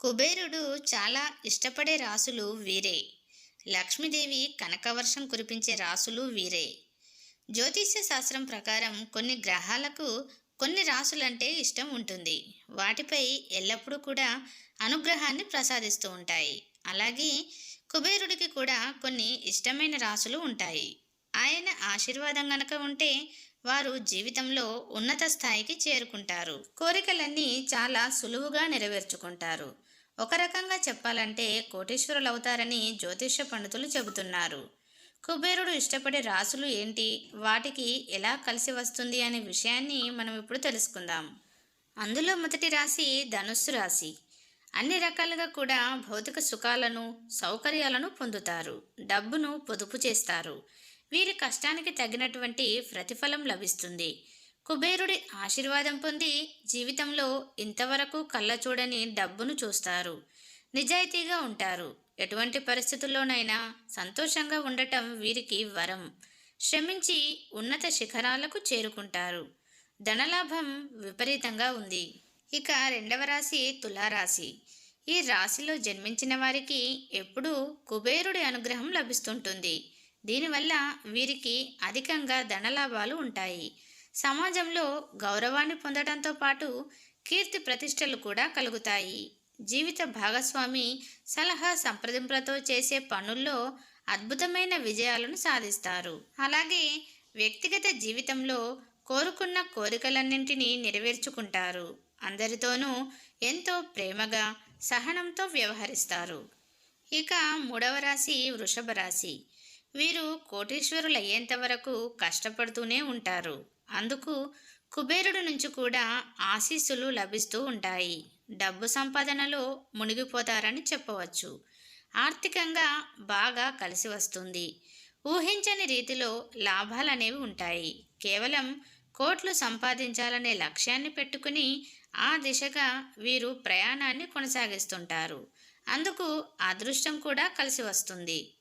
కుబేరుడు చాలా ఇష్టపడే రాసులు వీరే. లక్ష్మీదేవి కనకవర్షం కురిపించే రాసులు వీరే. జ్యోతిష్య శాస్త్రం ప్రకారం కొన్ని గ్రహాలకు కొన్ని రాసులంటే ఇష్టం ఉంటుంది. వాటిపై ఎల్లప్పుడూ కూడా అనుగ్రహాన్ని ప్రసాదిస్తూ ఉంటాయి. అలాగే కుబేరుడికి కూడా కొన్ని ఇష్టమైన రాసులు ఉంటాయి. ఆయన ఆశీర్వాదం గనక ఉంటే వారు జీవితంలో ఉన్నత స్థాయికి చేరుకుంటారు. కోరికలన్నీ చాలా సులువుగా నెరవేర్చుకుంటారు. ఒక రకంగా చెప్పాలంటే కోటేశ్వరులు అవుతారని జ్యోతిష పండితులు చెబుతున్నారు. కుబేరుడు ఇష్టపడే రాసులు ఏంటి? వాటికి ఎలా కలిసి వస్తుంది అనే విషయాన్ని మనం ఇప్పుడు తెలుసుకుందాం. అందులో మొదటి రాశి ధనుస్సు రాశి. అన్ని రకాలుగా కూడా భౌతిక సుఖాలను సౌకర్యాలను పొందుతారు. డబ్బును పొదుపు చేస్తారు. వీరి కష్టానికి తగినటువంటి ప్రతిఫలం లభిస్తుంది. కుబేరుడి ఆశీర్వాదం పొంది జీవితంలో ఇంతవరకు కళ్ళ చూడని డబ్బును చూస్తారు. నిజాయితీగా ఉంటారు. ఎటువంటి పరిస్థితుల్లోనైనా సంతోషంగా ఉండటం వీరికి వరం. శ్రమించి ఉన్నత శిఖరాలకు చేరుకుంటారు. ధనలాభం విపరీతంగా ఉంది. ఇక రెండవ రాశి తులారాశి. ఈ రాశిలో జన్మించిన వారికి ఎప్పుడూ కుబేరుడి అనుగ్రహం లభిస్తుంటుంది. దీనివల్ల వీరికి అధికంగా ధనలాభాలు ఉంటాయి. సమాజంలో గౌరవాన్ని పొందడంతో పాటు కీర్తి ప్రతిష్టలు కూడా కలుగుతాయి. జీవిత భాగస్వామి సలహా సంప్రదింపులతో చేసే పనుల్లో అద్భుతమైన విజయాలను సాధిస్తారు. అలాగే వ్యక్తిగత జీవితంలో కోరుకున్న కోరికలన్నింటినీ నెరవేర్చుకుంటారు. అందరితోనూ ఎంతో ప్రేమగా సహనంతో వ్యవహరిస్తారు. ఇక మూడవ రాశి వృషభ రాశి. వీరు కోటీశ్వరులయ్యేంత వరకు కష్టపడుతూనే ఉంటారు. అందుకు కుబేరుడు నుంచి కూడా ఆశీస్సులు లభిస్తూ ఉంటాయి. డబ్బు సంపాదనలో మునిగిపోతారని చెప్పవచ్చు. ఆర్థికంగా బాగా కలిసి వస్తుంది. ఊహించని రీతిలో లాభాలనేవి ఉంటాయి. కేవలం కోట్లు సంపాదించాలనే లక్ష్యాన్ని పెట్టుకుని ఆ దిశగా వీరు ప్రయాణాన్ని కొనసాగిస్తుంటారు. అందుకు అదృష్టం కూడా కలిసి వస్తుంది.